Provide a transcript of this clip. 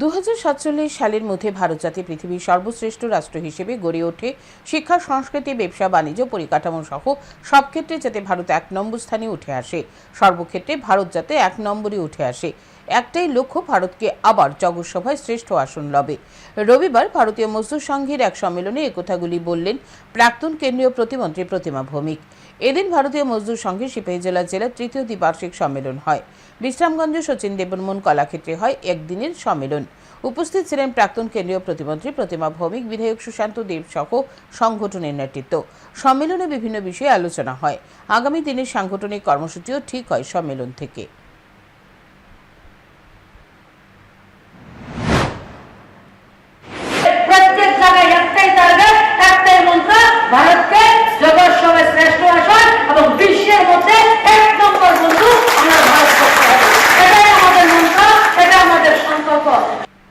দু হাজার সাতচল্লিশ সালের মধ্যে ভারত জাতি পৃথিবীর সর্বশ্রেষ্ঠ রাষ্ট্র হিসেবে গড়ে ওঠে শিক্ষা, সংস্কৃতি, ব্যবসা, বাণিজ্য, পরিকাঠামো সহ সব ক্ষেত্রে যাতে ভারত এক নম্বর স্থানে উঠে আসে। সর্বক্ষেত্রে ভারত যাতে এক নম্বরে উঠে আসে। একটাই লক্ষ্য, ভারতকে আবার জগৎসভায় শ্রেষ্ঠ আসন লবে। রবিবার ভারতীয় মজদুর সংঘের এক সম্মেলনে একথাগুলি বললেন প্রাক্তন কেন্দ্রীয় প্রতিমন্ত্রী প্রতিমা ভৌমিক। এদিন ভারতীয় মজদুর সংঘের সিপাহী জেলা জেলার তৃতীয় দ্বিবার্ষিক সম্মেলন হয়। বিশ্রামগঞ্জ সচিন দেববর্মন কলাক্ষেত্রে হয় একদিনের সম্মেলন। উপস্থিত ছিলেন প্রাক্তন কেন্দ্রীয় প্রতিমন্ত্রী প্রতিমা ভৌমিক, বিধায়ক সুশান্ত দেব সহ সংগঠনের নেতৃত্ব। সম্মেলনে বিভিন্ন বিষয়ে আলোচনা হয়। আগামী দিনের সাংগঠনিক কর্মসূচিও ঠিক হয় সম্মেলন থেকে।